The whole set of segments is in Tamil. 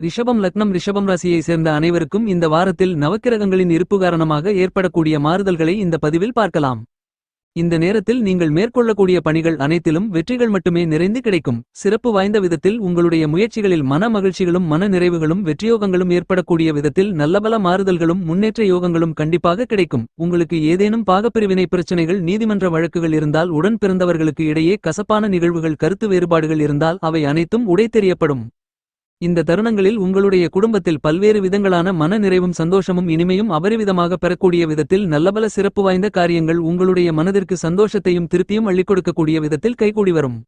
ரிஷபம் லக்னம் ரிஷபம் ராசியை சேர்ந்த அனைவருக்கும் இந்த வாரத்தில் நவக்கிரகங்களின் இருப்பு காரணமாக ஏற்படக்கூடிய மாறுதல்களை இந்த பதிவில் பார்க்கலாம். இந்த நேரத்தில் நீங்கள் மேற்கொள்ளக்கூடிய பணிகள் அனைத்திலும் வெற்றிகள் மட்டுமே நிறைந்து கிடைக்கும். சிறப்பு வாய்ந்த விதத்தில் உங்களுடைய முயற்சிகளில் மன மகிழ்ச்சிகளும் மன நிறைவுகளும் வெற்றியோகங்களும் ஏற்படக்கூடிய விதத்தில் நல்லபல மாறுதல்களும் முன்னேற்ற யோகங்களும் கண்டிப்பாக கிடைக்கும். உங்களுக்கு ஏதேனும் பாகப்பிரிவினை பிரச்சனைகள் நீதிமன்ற வழக்குகள் இருந்தால் உடன் பிறந்தவர்களுக்கு இடையே கசப்பான நிகழ்வுகள் கருத்து வேறுபாடுகள் இருந்தால் அவை அனைத்தும் உடைத்தெறியப்படும். இந்த தருணங்களில் உங்களுடைய குடும்பத்தில் பல்வேறு விதங்களான மன நிறைவும் சந்தோஷமும் இனிமையும் அபரிவிதமாக பெறக்கூடிய விதத்தில் நல்லபல சிறப்பு வாய்ந்த காரியங்கள் உங்களுடைய மனதிற்கு சந்தோஷத்தையும் திருப்தியும் அள்ளிக் கொடுக்கக்கூடிய விதத்தில் கைகூடி வரும்.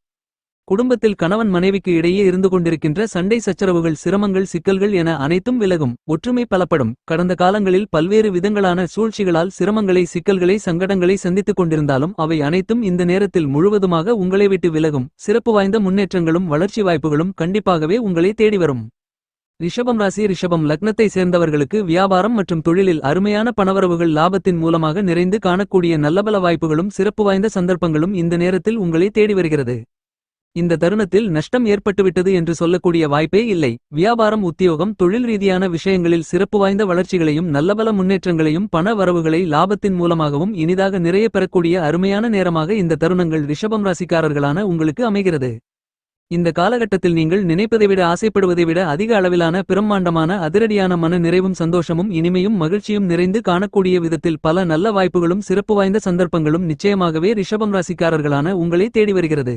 குடும்பத்தில் கணவன் மனைவிக்கு இடையே இருந்து கொண்டிருக்கின்ற சண்டை சச்சரவுகள் சிரமங்கள் சிக்கல்கள் என அனைத்தும் விலகும். ஒற்றுமை பலப்படும். கடந்த காலங்களில் பல்வேறு விதங்களான சூழ்ச்சிகளால் சிரமங்களை சிக்கல்களை சங்கடங்களை சந்தித்துக் கொண்டிருந்தாலும் அவை அனைத்தும் இந்த நேரத்தில் முழுவதுமாக உங்களை விட்டு விலகும். சிறப்பு வாய்ந்த முன்னேற்றங்களும் வளர்ச்சி வாய்ப்புகளும் கண்டிப்பாகவே உங்களை தேடி வரும். ரிஷபம் ராசி ரிஷபம் லக்னத்தை சேர்ந்தவர்களுக்கு வியாபாரம் மற்றும் தொழிலில் அருமையான பணவரவுகள் லாபத்தின் மூலமாக நிறைந்து காணக்கூடிய நல்லபல வாய்ப்புகளும் சிறப்பு வாய்ந்த சந்தர்ப்பங்களும் இந்த நேரத்தில் உங்களை தேடி வருகிறது. இந்த தருணத்தில் நஷ்டம் ஏற்பட்டுவிட்டது என்று சொல்லக்கூடிய வாய்ப்பே இல்லை. வியாபாரம் உத்தியோகம் தொழில் ரீதியான விஷயங்களில் சிறப்பு வாய்ந்த வளர்ச்சிகளையும் நல்லபல முன்னேற்றங்களையும் பண வரவுகளை லாபத்தின் மூலமாகவும் இனிதாக நிறைய பெறக்கூடிய அருமையான நேரமாக இந்த தருணங்கள் ரிஷபம் ராசிக்காரர்களான உங்களுக்கு அமைகிறது. இந்த காலகட்டத்தில் நீங்கள் நினைப்பதை விட ஆசைப்படுவதை விட அதிக அளவிலான பிரம்மாண்டமான அதிரடியான மன நிறைவும் சந்தோஷமும் இனிமையும் மகிழ்ச்சியும் நிறைந்து காணக்கூடிய விதத்தில் பல நல்ல வாய்ப்புகளும் சிறப்பு வாய்ந்த சந்தர்ப்பங்களும் நிச்சயமாகவே ரிஷபம் ராசிக்காரர்களான உங்களை தேடி வருகிறது.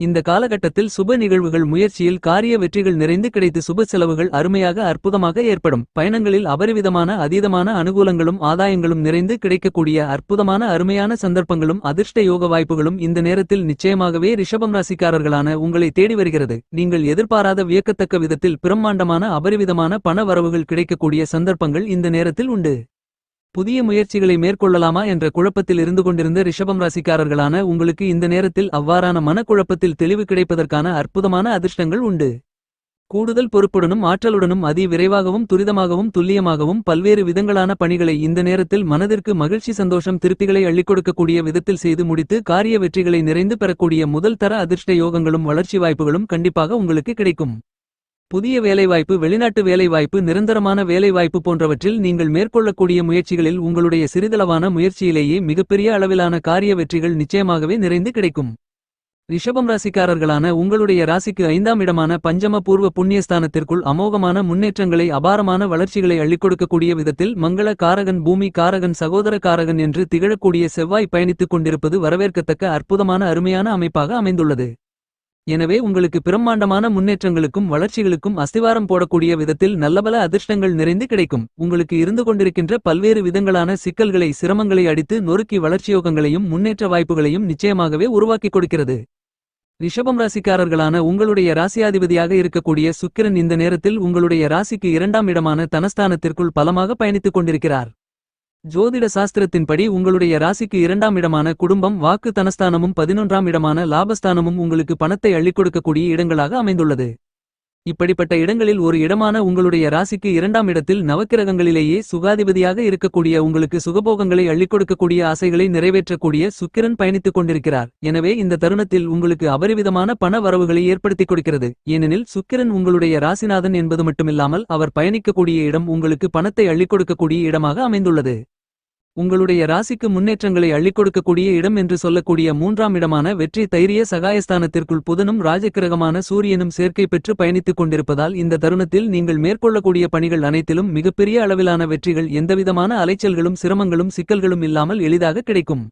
இந்த காலகட்டத்தில் சுப நிகழ்வுகள் முயற்சியில் காரிய வெற்றிகள் நிறைந்து கிடைத்து சுப செலவுகள் அருமையாக அற்புதமாக ஏற்படும். பயணங்களில் அபரிவிதமான அதீதமான அனுகூலங்களும் ஆதாயங்களும் நிறைந்து கிடைக்கக்கூடிய அற்புதமான அருமையான சந்தர்ப்பங்களும் அதிர்ஷ்ட யோக வாய்ப்புகளும் இந்த நேரத்தில் நிச்சயமாகவே ரிஷபம் ராசிக்காரர்களான உங்களை தேடி வருகிறது. நீங்கள் எதிர்பாராத வியக்கத்தக்க விதத்தில் பிரம்மாண்டமான அபரிவிதமான பண வரவுகள் கிடைக்கக்கூடிய சந்தர்ப்பங்கள் இந்த நேரத்தில் உண்டு. புதிய முயற்சிகளை மேற்கொள்ளலாமா என்ற குழப்பத்தில் இருந்து கொண்டிருந்த ரிஷபம் ராசிக்காரர்களான உங்களுக்கு இந்த நேரத்தில் அவ்வாறான மனக்குழப்பத்தில் தெளிவு கிடைப்பதற்கான அற்புதமான அதிர்ஷ்டங்கள் உண்டு. கூடுதல் பொறுப்புடனும் ஆற்றலுடனும் அதி விரைவாகவும் துரிதமாகவும் துல்லியமாகவும் பல்வேறு விதங்களான பணிகளை இந்த நேரத்தில் மனதிற்கு மகிழ்ச்சி சந்தோஷம் திருப்திகளை அள்ளிக் கொடுக்கக்கூடிய விதத்தில் செய்து முடித்து காரிய வெற்றிகளை நிறைந்து பெறக்கூடிய முதல் தர அதிர்ஷ்ட யோகங்களும் வளர்ச்சி வாய்ப்புகளும் கண்டிப்பாக உங்களுக்கு கிடைக்கும். புதிய வேலைவாய்ப்பு வெளிநாட்டு வேலைவாய்ப்பு நிரந்தரமான வேலைவாய்ப்பு போன்றவற்றில் நீங்கள் மேற்கொள்ளக்கூடிய முயற்சிகளில் உங்களுடைய சிறிதளவான முயற்சியிலேயே மிகப்பெரிய அளவிலான காரிய வெற்றிகள் நிச்சயமாகவே நிறைந்து கிடைக்கும். ரிஷபம் ராசிக்காரர்களான உங்களுடைய ராசிக்கு ஐந்தாம் இடமான பஞ்சம பூர்வ புண்ணியஸ்தானத்திற்குள் அமோகமான முன்னேற்றங்களை அபாரமான வளர்ச்சிகளை அள்ளிக் கொடுக்கக்கூடிய விதத்தில் மங்கள காரகன் பூமி காரகன் சகோதர காரகன் என்று திகழக்கூடிய செவ்வாய் பயணித்துக் கொண்டிருப்பது வரவேற்கத்தக்க அற்புதமான அருமையான அமைப்பாக அமைந்துள்ளது. எனவே உங்களுக்கு பிரம்மாண்டமான முன்னேற்றங்களுக்கும் வளர்ச்சிகளுக்கும் அஸ்திவாரம் போடக்கூடிய விதத்தில் நல்லபல அதிர்ஷ்டங்கள் நிறைந்து கிடைக்கும். உங்களுக்கு இருந்து கொண்டிருக்கின்ற பல்வேறு விதங்களான சிக்கல்களை சிரமங்களை அடித்து நொறுக்கி வளர்ச்சியோகங்களையும் முன்னேற்ற வாய்ப்புகளையும் நிச்சயமாகவே உருவாக்கிக் கொடுக்கிறது. ரிஷபம் ராசிக்காரர்களான உங்களுடைய ராசியாதிபதியாக இருக்கக்கூடிய சுக்கிரன் இந்த நேரத்தில் உங்களுடைய ராசிக்கு இரண்டாம் இடமான தனஸ்தானத்திற்குள் பலமாக பயணித்துக் கொண்டிருக்கிறார். ஜோதிட சாஸ்திரத்தின்படி உங்களுடைய ராசிக்கு இரண்டாம் இடமான குடும்பம் வாக்கு தனஸ்தானமும் பதினொன்றாம் இடமான லாபஸ்தானமும் உங்களுக்கு பணத்தை அள்ளிக் கொடுக்கக்கூடிய இடங்களாக அமைந்துள்ளது. இப்படிப்பட்ட இடங்களில் ஒரு இடமான உங்களுடைய ராசிக்கு இரண்டாம் இடத்தில் நவக்கிரகங்களிலேயே சுகாதிபதியாக இருக்கக்கூடிய உங்களுக்கு சுகபோகங்களை அள்ளிக் கொடுக்கக்கூடிய ஆசைகளை நிறைவேற்றக்கூடிய சுக்கிரன் பயணித்துக் கொண்டிருக்கிறார். எனவே இந்த தருணத்தில் உங்களுக்கு அபரிவிதமான பண வரவுகளை ஏற்படுத்திக் கொடுக்கிறது. ஏனெனில் சுக்கிரன் உங்களுடைய ராசிநாதன் என்பது மட்டுமில்லாமல் அவர் பயணிக்கக்கூடிய இடம் உங்களுக்கு பணத்தை அள்ளிக் கொடுக்கக்கூடிய இடமாக அமைந்துள்ளது. உங்களுடைய ராசிக்கு முன்னேற்றங்களை அள்ளிக் கொடுக்கக்கூடிய இடம் என்று சொல்லக்கூடிய மூன்றாம் இடமான வெற்றி தைரிய சகாயஸ்தானத்திற்குள் புதனும் ராஜக்கிரகமான சூரியனும் சேர்க்கை பெற்று பயணித்துக் கொண்டிருப்பதால் இந்த தருணத்தில் நீங்கள் மேற்கொள்ளக்கூடிய பணிகள் அனைத்திலும் மிகப்பெரிய அளவிலான வெற்றிகள் எந்தவிதமான அலைச்சல்களும் சிரமங்களும் சிக்கல்களும் இல்லாமல் எளிதாக கிடைக்கும்.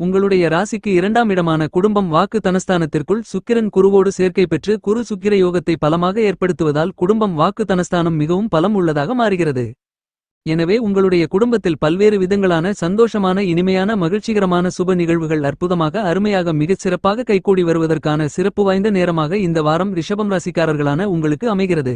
உங்களுடைய ராசிக்கு இரண்டாம் இடமான குடும்பம் வாக்கு தனஸ்தானத்திற்குள் சுக்கிரன் குருவோடு சேர்க்கை பெற்று குரு சுக்கிர யோகத்தை பலமாக ஏற்படுத்துவதால் குடும்பம் வாக்கு தனஸ்தானம் மிகவும் பலம் உள்ளதாக மாறுகிறது. எனவே உங்களுடைய குடும்பத்தில் பல்வேறு விதங்களான சந்தோஷமான இனிமையான மகிழ்ச்சிகரமான சுப நிகழ்வுகள் அற்புதமாக அருமையாக மிகச் சிறப்பாக கைகூடி வருவதற்கான சிறப்பு வாய்ந்த நேரமாக இந்த வாரம் ரிஷபம் ராசிக்காரர்களான உங்களுக்கு அமைகிறது.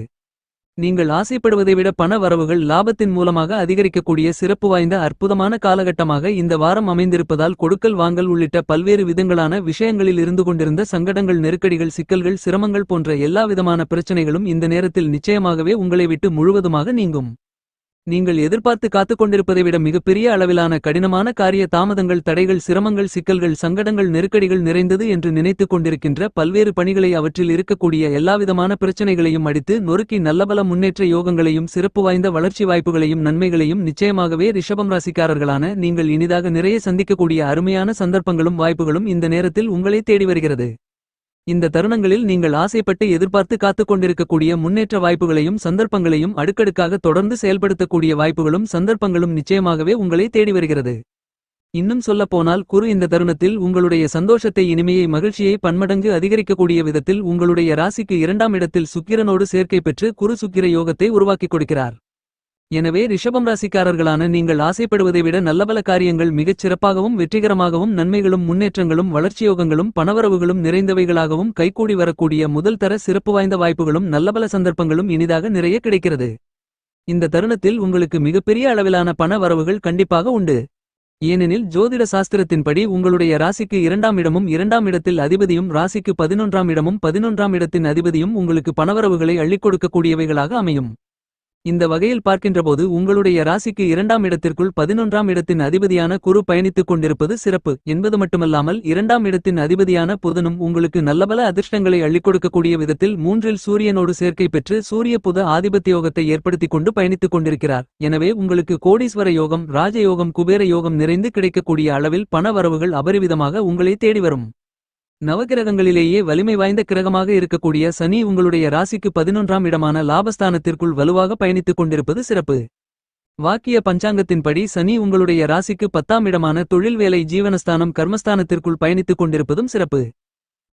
நீங்கள் ஆசைப்படுவதை விட பண வரவுகள் லாபத்தின் மூலமாக அதிகரிக்கக்கூடிய சிறப்பு வாய்ந்த அற்புதமான காலகட்டமாக இந்த வாரம் அமைந்திருப்பதால் கொடுக்கல் வாங்கல் உள்ளிட்ட பல்வேறு விதங்களான விஷயங்களில் இருந்து கொண்டிருந்த சங்கடங்கள் நெருக்கடிகள் சிக்கல்கள் சிரமங்கள் போன்ற எல்லா விதமான பிரச்சனைகளும் இந்த நேரத்தில் நிச்சயமாகவே உங்களை விட்டு முழுவதுமாக நீங்கும். நீங்கள் எதிர்பார்த்து காத்துக் கொண்டிருப்பதை விட மிகப்பெரிய அளவிலான கடினமான காரிய தாமதங்கள் தடைகள் சிரமங்கள் சிக்கல்கள் சங்கடங்கள் நெருக்கடிகள் நிறைந்தது என்று நினைத்துக் கொண்டிருக்கின்ற பல்வேறு பணிகளை அவற்றில் இருக்கக்கூடிய எல்லாவிதமான பிரச்சனைகளையும் அடித்து நொறுக்கி நல்லபல முன்னேற்ற யோகங்களையும் சிறப்பு வாய்ந்த வளர்ச்சி வாய்ப்புகளையும் நன்மைகளையும் நிச்சயமாகவே ரிஷபம் ராசிக்காரர்களான நீங்கள் இனிதாக நிறைய சந்திக்கக்கூடிய அருமையான சந்தர்ப்பங்களும் வாய்ப்புகளும் இந்த நேரத்தில் உங்களை தேடி வருகிறது. இந்த தருணங்களில் நீங்கள் ஆசைப்பட்டு எதிர்பார்த்து காத்துக் கொண்டிருக்கக்கூடிய முன்னேற்ற வாய்ப்புகளையும் சந்தர்ப்பங்களையும் அடுக்கடுக்காக தொடர்ந்து செயல்படுத்தக்கூடிய வாய்ப்புகளும் சந்தர்ப்பங்களும் நிச்சயமாகவே உங்களை தேடி வருகிறது. இன்னும் சொல்லப்போனால் குரு இந்த தருணத்தில் உங்களுடைய சந்தோஷத்தை இனிமையை மகிழ்ச்சியை பன்மடங்கு அதிகரிக்கக்கூடிய விதத்தில் உங்களுடைய ராசிக்கு இரண்டாம் இடத்தில் சுக்கிரனோடு சேர்க்கை பெற்று குரு சுக்கிர யோகத்தை உருவாக்கிக் கொடுக்கிறார். எனவே ரிஷபம் ராசிக்காரர்களான நீங்கள் ஆசைப்படுவதை விட நல்லபல காரியங்கள் மிகச் சிறப்பாகவும் வெற்றிகரமாகவும் நன்மைகளும் முன்னேற்றங்களும் வளர்ச்சியோகங்களும் பணவரவுகளும் நிறைந்தவைகளாகவும் கைகூடி வரக்கூடிய முதல் தர சிறப்பு வாய்ந்த வாய்ப்புகளும் நல்லபல சந்தர்ப்பங்களும் இனிதாக நிறைய கிடைக்கிறது. இந்த தருணத்தில் உங்களுக்கு மிகப்பெரிய அளவிலான பண வரவுகள் கண்டிப்பாக உண்டு. ஏனெனில் ஜோதிட சாஸ்திரத்தின்படி உங்களுடைய ராசிக்கு இரண்டாம் இடமும் இரண்டாம் இடத்தில் அதிபதியும் ராசிக்கு பதினொன்றாம் இடமும் பதினொன்றாம் இடத்தின் அதிபதியும் உங்களுக்கு பணவரவுகளை அள்ளிக் கொடுக்கக்கூடியவைகளாக அமையும். இந்த வகையில் பார்க்கின்றபோது உங்களுடைய ராசிக்கு இரண்டாம் இடத்திற்குள் பதினொன்றாம் இடத்தின் அதிபதியான குரு பயணித்துக் கொண்டிருப்பது சிறப்பு. என்பது மட்டுமல்லாமல் இரண்டாம் இடத்தின் அதிபதியான புதனும் உங்களுக்கு நல்லபல அதிர்ஷ்டங்களை அள்ளிக் கொடுக்கக்கூடிய விதத்தில் மூன்றில் சூரியனோடு சேர்க்கை பெற்று சூரிய புத ஆதிபத்திய யோகத்தை ஏற்படுத்திக் கொண்டு பயணித்துக் கொண்டிருக்கிறார். எனவே உங்களுக்கு கோடீஸ்வர யோகம் ராஜயோகம் குபேர யோகம் நிறைந்து கிடைக்கக்கூடிய அளவில் பண வரவுகள் அபரிவிதமாக உங்களை தேடி வரும். நவகிரகங்களிலேயே வலிமை வாய்ந்த கிரகமாக இருக்கக்கூடிய சனி உங்களுடைய ராசிக்கு பதினொன்றாம் இடமான லாபஸ்தானத்திற்குள் வலுவாக பயணித்துக் கொண்டிருப்பது சிறப்பு. வாக்கிய பஞ்சாங்கத்தின்படி சனி உங்களுடைய ராசிக்கு பத்தாம் இடமான தொழில் வேலை ஜீவனஸ்தானம் கர்மஸ்தானத்திற்குள் பயணித்துக் கொண்டிருப்பதும் சிறப்பு.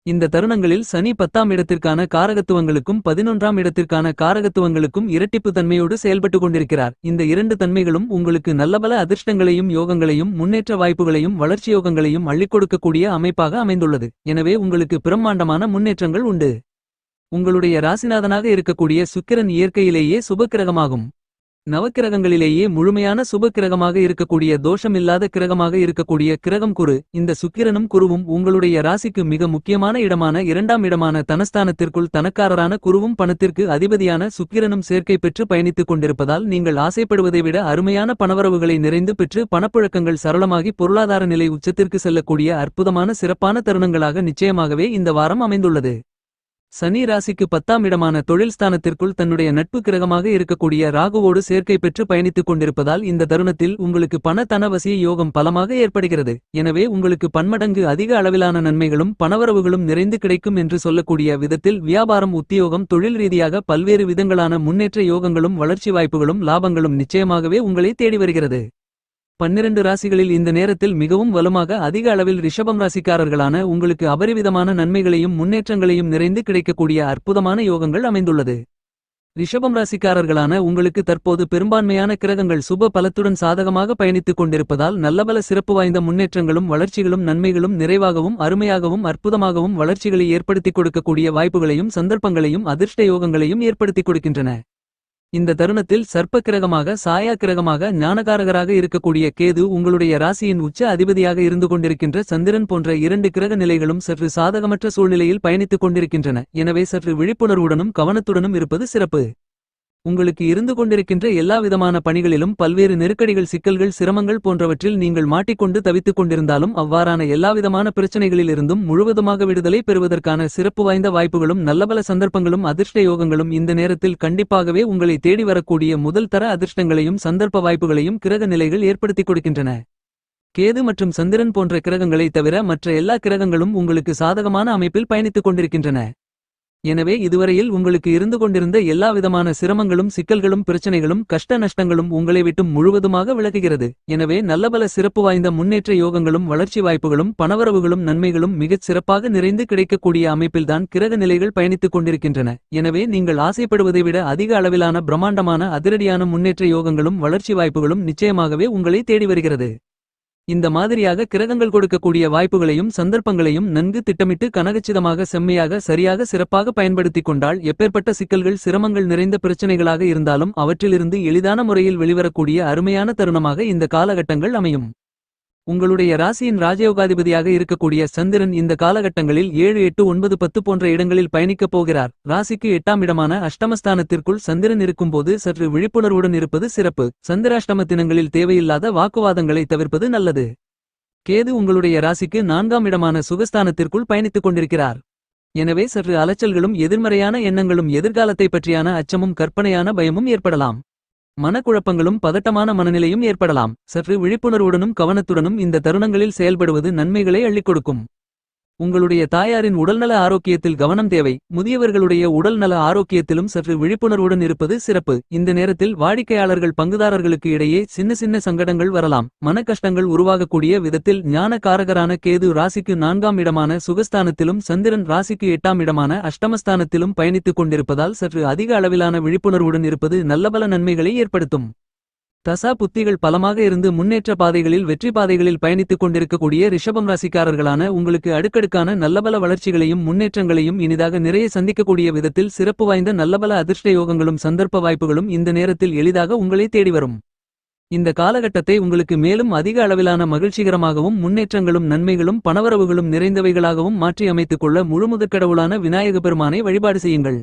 இந்த தருணங்களில் சனி பத்தாம் இடத்திற்கான காரகத்துவங்களுக்கும் பதினொன்றாம் இடத்திற்கான காரகத்துவங்களுக்கும் இரட்டிப்பு தன்மையோடு செயல்பட்டு கொண்டிருக்கிறார். இந்த இரண்டு தன்மைகளும் உங்களுக்கு நல்லபல அதிர்ஷ்டங்களையும் யோகங்களையும் முன்னேற்ற வாய்ப்புகளையும் வளர்ச்சி யோகங்களையும் அள்ளிக் கொடுக்கக்கூடிய அமைப்பாக அமைந்துள்ளது. எனவே உங்களுக்கு பிரம்மாண்டமான முன்னேற்றங்கள் உண்டு. உங்களுடைய ராசிநாதனாக இருக்கக்கூடிய சுக்கிரன் இயற்கையிலேயே சுபக்கிரகமாகும். நவக்கிரகங்களிலேயே முழுமையான சுபக்கிரகமாக இருக்கக்கூடிய தோஷமில்லாத கிரகமாக இருக்கக்கூடிய கிரகம் குரு. இந்த சுக்கிரனும் குருவும் உங்களுடைய ராசிக்கு மிக முக்கியமான இடமான இரண்டாம் இடமான தனஸ்தானத்திற்குள் தனக்காரரான குருவும் பணத்திற்கு அதிபதியான சுக்கிரனும் சேர்க்கை பெற்று பயணித்துக் கொண்டிருப்பதால் நீங்கள் ஆசைப்படுவதை விட அருமையான பணவரவுகளை நிறைந்து பெற்று பணப்புழக்கங்கள் சரளமாகி பொருளாதார நிலை உச்சத்திற்கு செல்லக்கூடிய அற்புதமான சிறப்பான தருணங்களாக நிச்சயமாகவே இந்த வாரம் அமைந்துள்ளது. சனி ராசிக்கு பத்தாம் இடமான தொழில் ஸ்தானத்திற்குள் தன்னுடைய நட்பு கிரகமாக இருக்கக்கூடிய ராகுவோடு சேர்க்கை பெற்று பயணித்துக் கொண்டிருப்பதால் இந்த தருணத்தில் உங்களுக்கு பண தனவசிய யோகம் பலமாக ஏற்படுகிறது. எனவே உங்களுக்கு பன்மடங்கு அதிக அளவிலான நன்மைகளும் பணவரவுகளும் நிறைந்து கிடைக்கும் என்று சொல்லக்கூடிய விதத்தில் வியாபாரம் உத்தியோகம் தொழில் ரீதியாக பல்வேறு விதங்களான முன்னேற்ற யோகங்களும் வளர்ச்சி வாய்ப்புகளும் லாபங்களும் நிச்சயமாகவே உங்களை தேடி வருகிறது. பன்னிரண்டு ராசிகளில் இந்த நேரத்தில் மிகவும் வலுமாக அதிக அளவில் ரிஷபம் ராசிக்காரர்களான உங்களுக்கு அபரிவிதமான நன்மைகளையும் முன்னேற்றங்களையும் நிறைந்து கிடைக்கக்கூடிய அற்புதமான யோகங்கள் அமைந்துள்ளது. ரிஷபம் ராசிக்காரர்களான உங்களுக்கு தற்போது பெரும்பான்மையான கிரகங்கள் சுப பலத்துடன் சாதகமாக பயணித்துக் கொண்டிருப்பதால் நல்லபல சிறப்பு வாய்ந்த முன்னேற்றங்களும் வளர்ச்சிகளும் நன்மைகளும் நிறைவாகவும் அருமையாகவும் அற்புதமாகவும் வளர்ச்சிகளை ஏற்படுத்திக் கொடுக்கக்கூடிய வாய்ப்புகளையும் சந்தர்ப்பங்களையும் அதிர்ஷ்ட யோகங்களையும் ஏற்படுத்திக் கொடுக்கின்றன. இந்த தருணத்தில் சர்ப்ப கிரகமாக சாயா கிரகமாக ஞானகாரகராக இருக்கக்கூடிய கேது உங்களுடைய ராசியின் உச்ச அதிபதியாக இருந்து கொண்டிருக்கின்ற சந்திரன் போன்ற இரண்டு கிரக நிலைகளும் சற்று சாதகமற்ற சூழ்நிலையில் பயணித்துக் கொண்டிருக்கின்றன. எனவே சற்று விழிப்புணர்வுடனும் கவனத்துடனும் இருப்பது சிறப்பு. உங்களுக்கு இருந்து கொண்டிருக்கின்ற எல்லா விதமான பணிகளிலும் பல்வேறு நெருக்கடிகள் சிக்கல்கள் சிரமங்கள் போன்றவற்றில் நீங்கள் மாட்டிக்கொண்டு தவித்துக் கொண்டிருந்தாலும் அவ்வாறான எல்லாவிதமான பிரச்சனைகளிலிருந்தும் முழுவதுமாக விடுதலை பெறுவதற்கான சிறப்பு வாய்ந்த வாய்ப்புகளும் நல்லபல சந்தர்ப்பங்களும் அதிர்ஷ்ட யோகங்களும் இந்த நேரத்தில் கண்டிப்பாகவே உங்களை தேடி வரக்கூடிய முதல் தர அதிர்ஷ்டங்களையும் சந்தர்ப்ப வாய்ப்புகளையும் கிரக நிலைகள் ஏற்படுத்திக் கொடுக்கின்றன. கேது மற்றும் சந்திரன் போன்ற கிரகங்களைத் தவிர மற்ற எல்லா கிரகங்களும் உங்களுக்கு சாதகமான அமைப்பில் பயணித்துக் கொண்டிருக்கின்றன. எனவே இதுவரையில் உங்களுக்கு இருந்து கொண்டிருந்த எல்லாவிதமான சிரமங்களும் சிக்கல்களும் பிரச்சனைகளும் கஷ்ட நஷ்டங்களும் உங்களை விட்டும் முழுவதுமாக விலகுகிறது. எனவே நல்லபல சிறப்பு வாய்ந்த முன்னேற்ற யோகங்களும் வளர்ச்சி வாய்ப்புகளும் பணவரவுகளும் நன்மைகளும் மிகச் சிறப்பாக நிறைந்து கிடைக்கக்கூடிய அமைப்பில்தான் கிரக நிலைகள் பயணித்துக் கொண்டிருக்கின்றன. எனவே நீங்கள் ஆசைப்படுவதை விட அதிக அளவிலான பிரம்மாண்டமான அதிரடியான முன்னேற்ற யோகங்களும் வளர்ச்சி வாய்ப்புகளும் நிச்சயமாகவே உங்களை தேடி வருகிறது. இந்த மாதிரியாக கிரகங்கள் கொடுக்கக்கூடிய வாய்ப்புகளையும் சந்தர்ப்பங்களையும் நன்கு திட்டமிட்டு கனகச்சிதமாக செம்மையாக சரியாக சிறப்பாக பயன்படுத்திக் கொண்டால் எப்பேற்பட்ட சிக்கல்கள் சிரமங்கள் நிறைந்த பிரச்சனைகளாக இருந்தாலும் அவற்றிலிருந்து எளிதான முறையில் வெளிவரக்கூடிய அருமையான தருணமாக இந்த காலகட்டங்கள் அமையும். உங்களுடைய ராசியின் ராஜயோகாதிபதியாக இருக்கக்கூடிய சந்திரன் இந்த காலகட்டங்களில் ஏழு எட்டு ஒன்பது பத்து போன்ற இடங்களில் பயணிக்கப் போகிறார். ராசிக்கு எட்டாம் இடமான அஷ்டமஸ்தானத்திற்குள் சந்திரன் இருக்கும்போது சற்று விழிப்புணர்வுடன் இருப்பது சிறப்பு. சந்திராஷ்டம தினங்களில் தேவையில்லாத வாக்குவாதங்களை தவிர்ப்பது நல்லது. கேது உங்களுடைய ராசிக்கு நான்காம் இடமான சுகஸ்தானத்திற்குள் பயணித்துக் கொண்டிருக்கிறார். எனவே சற்று அலைச்சல்களும் எதிர்மறையான எண்ணங்களும் எதிர்காலத்தை பற்றியான அச்சமும் கற்பனையான பயமும் ஏற்படலாம். மனக்குழப்பங்களும் பதட்டமான மனநிலையும் ஏற்படலாம். சற்று விழிப்புணர்வுடனும் கவனத்துடனும் இந்த தருணங்களில் செயல்படுவது நன்மைகளை அள்ளிக் கொடுக்கும். உங்களுடைய தாயாரின் உடல்நல ஆரோக்கியத்தில் கவனம் தேவை. முதியவர்களுடைய உடல்நல ஆரோக்கியத்திலும் சற்று விழிப்புணர்வுடன் இருப்பது சிறப்பு. இந்த நேரத்தில் வாடிக்கையாளர்கள் பங்குதாரர்களுக்கு இடையே சின்ன சின்ன சங்கடங்கள் வரலாம். மனக்கஷ்டங்கள் உருவாகக்கூடிய விதத்தில் ஞான காரகரான கேது ராசிக்கு நான்காம் இடமான சுகஸ்தானத்திலும் சந்திரன் ராசிக்கு எட்டாம் இடமான அஷ்டமஸ்தானத்திலும் பயணித்துக் கொண்டிருப்பதால் சற்று அதிக அளவிலான விழிப்புணர்வுடன் இருப்பது நல்லபல நன்மைகளை ஏற்படுத்தும். தசா புத்திகள் பலமாக இருந்து முன்னேற்ற பாதைகளில் வெற்றி பாதைகளில் பயணித்துக் கொண்டிருக்கக்கூடிய ரிஷபம் ராசிக்காரர்களான உங்களுக்கு அடுக்கடுக்கான நல்லபல வளர்ச்சிகளையும் முன்னேற்றங்களையும் இனிதாக நிறைய சந்திக்கக்கூடிய விதத்தில் சிறப்பு வாய்ந்த நல்லபல அதிர்ஷ்ட யோகங்களும் சந்தர்ப்ப வாய்ப்புகளும் இந்த நேரத்தில் எளிதாக உங்களை தேடி வரும். இந்த காலகட்டத்தை உங்களுக்கு மேலும் அதிக அளவிலான மகிழ்ச்சிகரமாகவும் முன்னேற்றங்களும் நன்மைகளும் பணவரவுகளும் நிறைந்தவைகளாகவும் மாற்றி அமைத்துக் கொள்ள முழுமுதற்கடவுளான விநாயக பெருமானை வழிபாடு செய்யுங்கள்.